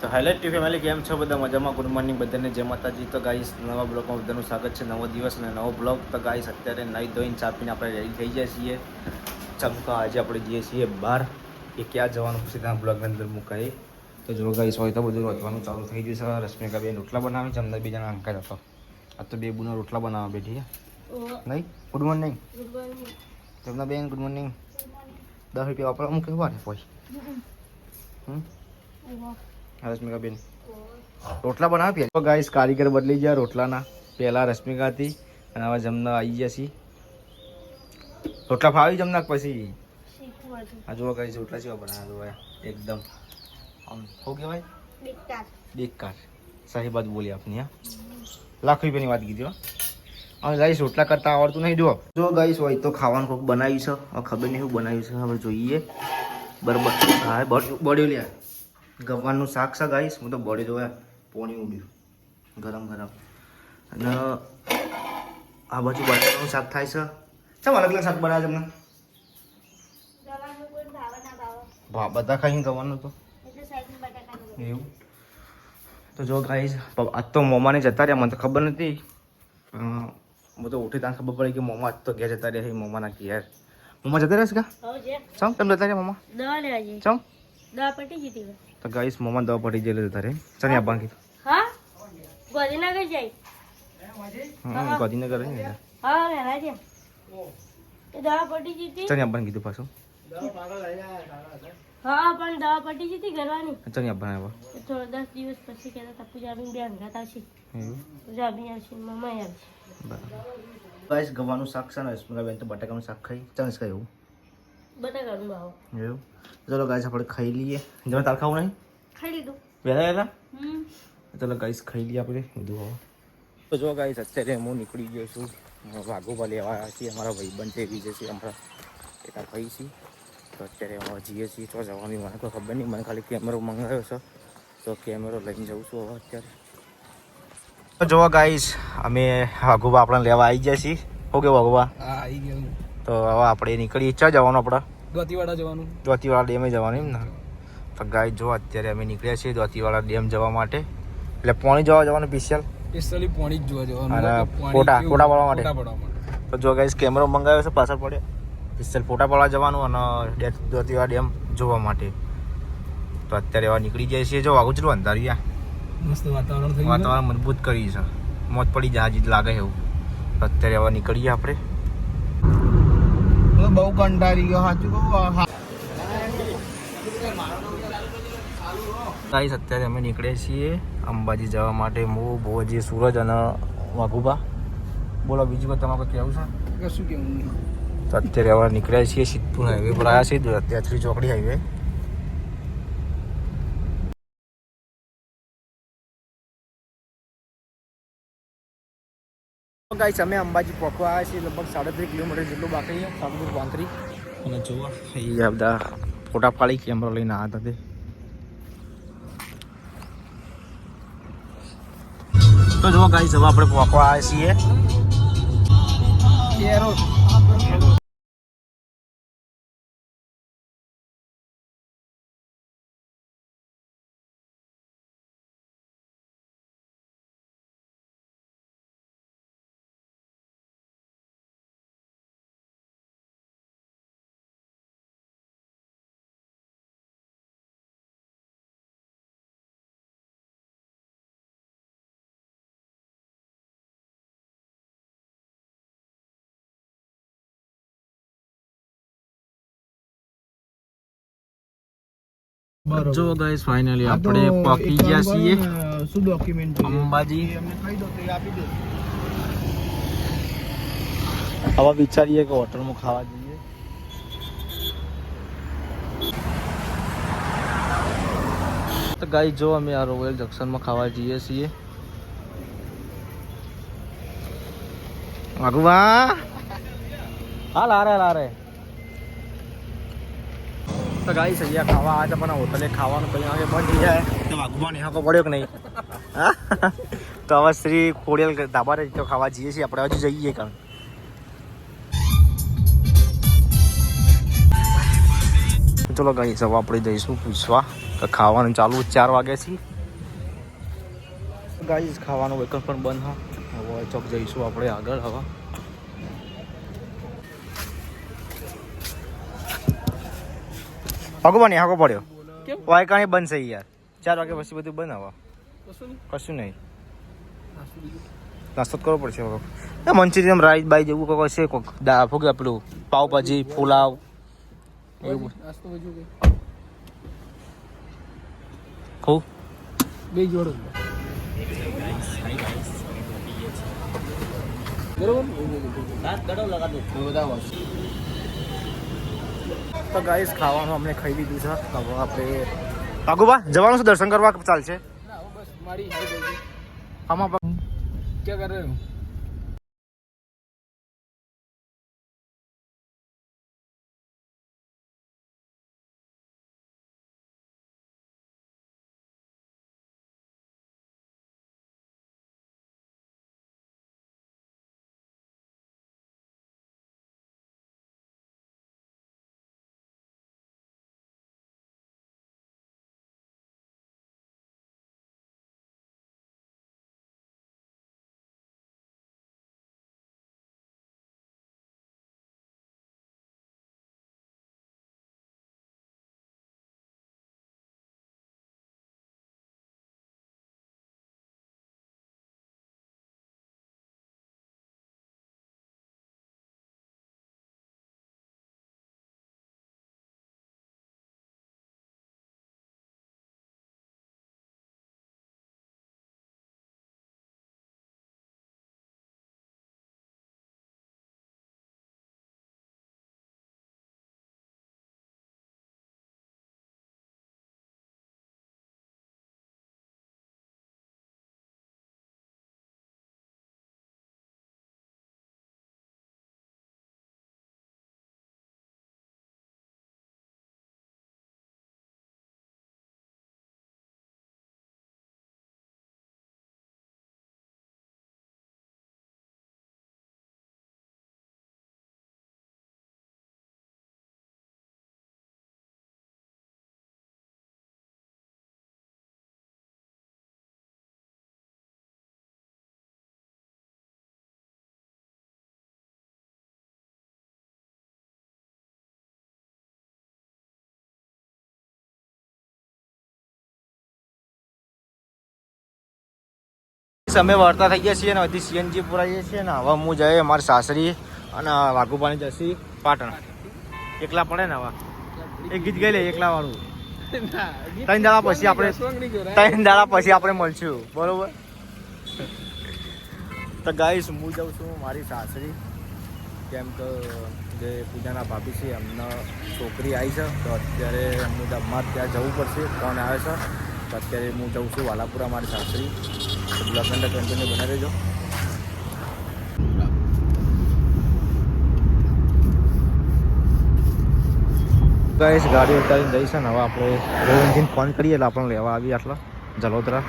તો highlight TV family કેમ છો? બધા મજામાં? ગુડ મોર્નિંગ બધાને. જય માતાજી. તો ગાઈસ નવા બ્લોગમાં બધાનું સ્વાગત છે. નવો દિવસ અને નવો બ્લોગ તો ગાઈસ અત્યારે નહીં ધોઈને ચાપીને આપણે રેડી થઈ જઈએ છીએ. ચમકા આજે આપણે જઈએ છીએ બહાર. એ ક્યાં જવાનું સીધા બ્લોગની અંદર મૂકાય તો જો ગાઈસ હોય તો બધું રોજવાનું ચાલુ થઈ ગયું છે. રશ્મિકા બેન રોટલા બનાવે છે. અંદર બીજાના અંકલ હતો. આ તો બે બુના રોટલા બનાવવા બેઠી નહીં? ગુડ મોર્નિંગ તમને બેન ગુડ મોર્નિંગ દસ રૂપિયા વાપરવા મૂકે ને કોઈ હમ. રશ્મિકા બેન. રોટલા બનાવી તો ગાઈસ કારીગર બદલી ગયા રોટલાના. પહેલા રશ્મિકા હતી અને હવે જમના આવી ગયા છીએ. રોટલા ફાવી જમના કે પછી? આ જુઓ ગાઈસ રોટલા જેવા બનાવ્યા જોવા. એકદમ આમ શું કહેવાય? બેકાર. સારી વાત બોલી આપની હા. લાખ રૂપિયાની વાત કીધી હા. હવે ગાઈસ રોટલા કરતા આવડતું નહીં જુઓ. જો ગાઈસ હોય તો ખાવાનું કોઈક બનાવ્યું છે. હવે ખબર નહીં શું બનાવ્યું છે. હવે જોઈએ. બરાબર હા બળ્યું લ્યા ગવાનું શાક શાક આવીશ. હું તો બળ્યો જોયા પોણી ઉડ્યું ગરમ ગરમ. અને આ બાજુ બટાકાનું શાક થાય છે. ચમ અલગ અલગ શાક બનાવે છે તમને બધા ખાઈ ગવાનું તો. એવું. તો જો ગાઈસ આજ તો મોમાને જતા રહ્યા મને તો ખબર નથી. હું તો ઉઠી ત્યાં ખબર પડી કે મોમા આજ તો ઘેર જતા રહ્યા છે મોમાના ઘેર. મોમા જતા રહેશે કા? ચમ તમે જતા રહ્યા મોમા? દવા લેવા જઈએ ચમ? દવા પટી જતી. તો ગાઈસ મોમા દવા પડી જઈને જતા રહે ચની આપવાનું કીધું હા? ગોદીનગર જાય ગાંધીનગર ને હા રહેલા છે દવા પટી જતી ચની આપવાનું કીધું પાછું. હા પણ દવા પટી જીતી કરવાની ચની આપવાનું આવ્યા થોડો દસ દિવસ પછી કહેતા હતા પૂજાબીન બે અંગાત આવશે. પૂજાબીન આવશે મમ્મા આવશે. ગાઈસ ગવાનું શાક છે ને બેન તો બટાકાનું શાક ખાઈ. ચાન્સ ખાઈ એવું બટાકાનું ભાવ એવું? ચલો ગાઈસ આપણે ખાઈ લઈએ. તમે તાર ખાવું નહીં? ખાઈ લીધું. વહેલા વહેલા હમ. ચલો ગાઈસ ખાઈ લઈએ આપણે. બધું હવે. તો જો ગાઈસ અત્યારે હું નીકળી ગયો છું. વાઘોબા લેવા આવ્યા છીએ અમારા ભાઈબંધ છે બીજે છે અમારા એટલા ભાઈ છીએ તો અત્યારે અમે જઈએ છીએ. તો જવાની મને કોઈ ખબર નહીં. મને ખાલી કેમેરો મંગાવ્યો છે. તો કેમેરો લઈને જઉં છું હવે અત્યારે. તો જો ગાઈસ અમે વાઘોબા આપણને લેવા આવી ગયા છીએ. ઓકે કે વાઘોબા આવી ગયું તો હવે આપણે નીકળીએ ચા જવાનું આપણે? ગોતીવાડા જવાનું. દ્વાતીવાળા ડેમે જવાનું એમ ને? તો ગાય જો અત્યારે અમે નીકળ્યા છીએ દ્વાતીવાળા ડેમ જવા માટે. એટલે પોણી જવા જવાનું સ્પેશિયલ સ્પેશિયલી પોણી જ જોવા જવાનું. અને ફોટા- ફોટા પાડવા માટે. તો જો ગાઈસ કેમેરો મંગાવ્યો છે પાછળ પડે સ્પેશિયલ ફોટા પાડવા જવાનું અને ડે- ડેમ જોવા માટે. તો અત્યારે એવા નીકળી જાય છે જો વાગુચરું અંધારિયા. મસ્ત વાતાવરણ વાતાવરણ મજબૂત કરી છે. મોત પડી જાય હજી લાગે એવું. અત્યારે હવે નીકળીએ આપણે. બહુ કંટાળી ગયો. સાચું કહું? ગાઈસ અત્યારે અમે નીકળીએ છીએ અંબાજી જવા માટે. હું ભોજી સૂરજ અને વાઘુબા. બોલો બીજું કોઈ તમારે કહેવું છે? કશું કેવું તો અત્યારે હવે નીકળ્યા છીએ સિદ્ધપુર હાઈવે પર. આવ્યા છીએ અત્યારથી ચોકડી હાઈવે ગાઈસ અમે અંબાજી પહોંચવા આવ્યા છીએ લગભગ સાડત્રીસ કિલોમીટર જેટલું બાકી છે સાડત્રીસ પાંત્રીસ. અને જોવા એ બધા ફોટા પાડી કેમેરો લઈને આવ્યા હતા તે. તો જુઓ ગાઈસ હવે આપણે પહોંચવા આવ્યા છીએ. જો ગાઈસ ફાઇનલી આપણે પાકી ગયા છીએ. શું ડોક્યુમેન્ટ અંબાજી. અમને કહી દો તો આપી દો. હવે વિચારીએ કે હોટલમાં ખાવા જઈએ. તો ગાઈ જો અમે આ રોયલ જંકશનમાં ખાવા જઈએ છીએ. હાલ હા લારે લારે તો ગાઈ અહીંયા ખાવા, આજે પણ હોટલે ખાવાનું કઈ આગે બંધ જાય. તો વાઘુબા ને પડ્યો કે નહીં? હા? તો હવે શ્રી કોડિયલ ધાબા તો ખાવા જઈએ છીએ. આપણે હજુ જઈએ કારણ ચલો ગાઈ હવે આપણે જઈશું પૂછવા. તો ખાવાનું ચાલુ ચાર વાગ્યાથી ગાઈઝ ખાવાનું વેકલ પણ બંધ, હા. હવે ચોક જઈશું આપણે આગળ, હવે. ભગવાન હાકો પડ્યો. કેમ? વાયકાણી બંધ છે યાર ચાર વાગ્યા પછી બધું બંધ હવે કશું નહીં? નાસ્તો જ કરવો પડશે હવે. મંચુરિયન રાઈસ બાઈ જેવું કોઈ છે કોક દા ફોગે પેલું પાવભાજી પુલાવ એવું ખું બે જોડો. બરોબર? તો ગાઈસ ખાવાનું અમને ખાઈ લીધું છે. હવે આપણે પાગુબા જવાનું છે દર્શન કરવા ચાલશે? બસ મારી આમાં ક્યાં કર અમે વળતા થઈ ગયા છીએ ને હજી સીએનજી પુરાઈએ છીએ ને હવે હું જઈએ મારી સાસરી અને વાઘુપાની જશી પાટણ. એકલા પડે ને હવે એક ગીત ગઈ લે, એકલા વાળું. ત્રણ દાડા પછી આપણે. ત્રણ દાડા પછી આપણે મળશું. બરોબર? તો ગાઈશ હું જાઉં છું મારી સાસરી. કેમ કે જે પૂજાના ભાભી છે એમના છોકરી આવી છે, તો અત્યારે હું અમારે ત્યાં જવું પડશે ફોન આવે છે? અત્યારે હું જઉં છું વાલાપુરા મારી સાસરી. બ્લોક અંદર કન્ટિન્યુ બને રહેજો. ગાઈસ, ગાડી ઉતારીને જઈશ હવે આપણે રોહિનજીને ફોન કરીએ એટલે આપણને લેવા આવી આટલા. જલોદરા.